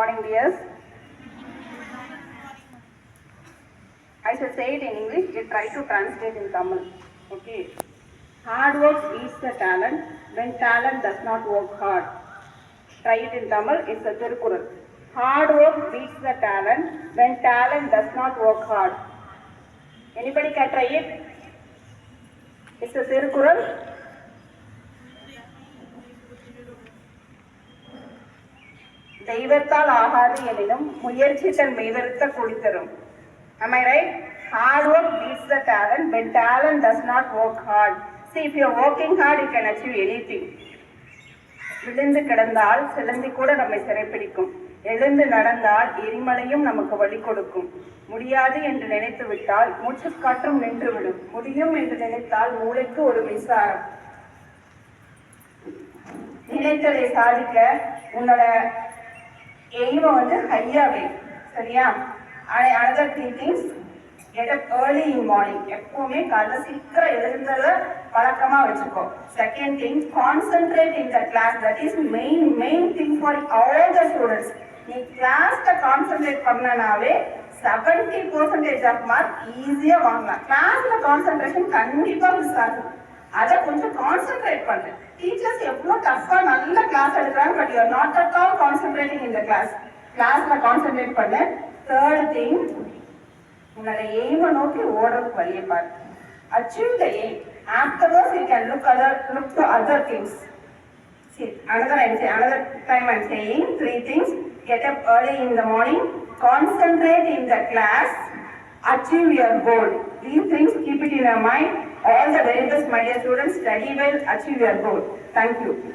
morning, dears. I shall say it in English, you try to translate in Tamil. Okay. Hard work beats the talent when talent does not work hard. Try it in Tamil, it's a Tirukural. Hard work beats the talent when talent does not work hard. Anybody can try it? It's a Tirukural. தெய்வத்தால் ஆகாது எனினும் முயற்சி தன் மெய்வருத்த குடித்தரும் Am I right? Hard work beats the talent but talent does not work hard. See, if you're working hard, you can achieve anything. விழுந்து கிடந்தால் சிலந்தி கூட நம்மை சிறைப்பிடிக்கும் எழுந்து நடந்தால் எரிமலையும் நமக்கு வழி கொடுக்கும் முடியாது என்று நினைத்து விட்டால் மூச்சுக்காற்றும் நின்றுவிடும் முடியும் என்று நினைத்தால் மூளைக்கு ஒரு மின்சாரம் நினைத்ததை சாதிக்க உன்னோட எய்மை வந்து ஹையா சரியா? சரியா another three things get up early in morning எப்பவுமே காலைல சீக்கிரம் எழுந்தத பழக்கமா வச்சுக்கோ. Second thing concentrate in the class that is main main thing for all the students நீ கிளாஸ்ல கான்சென்ட்ரேட் பண்ணனாவே செவன்டி பர்சன்டேஜ் ஆஃப் மார்க் ஈஸியா வாங்கலாம். கிளாஸ்ல கான்சென்ட்ரேஷன் கண்டிப்பா மிஸ் ஆகும். அதை கொஞ்சம் கான்சென்ட்ரேட் பண்ணு. டீச்சர்ஸ் எவ்வளோ டஃப்பாக நல்ல கிளாஸ் எடுக்கிறாங்க but you're not at all concentrating இந்த கிளாஸ் கிளாஸ்ல கான்சென்ட்ரேட் பண்ணு. தேர்ட் திங் உன்னோட எய்மை நோக்கி ஓடுறதுக்கு வழியை பாரு. Achieve the aim afterwards you can look other look to other things See, another I'm saying, another time I'm saying three things. Get up early in the morning, concentrate in the class, achieve your goal. These things keep it in your mind. All the very best, my dear students, study well, achieve your goal. Thank you.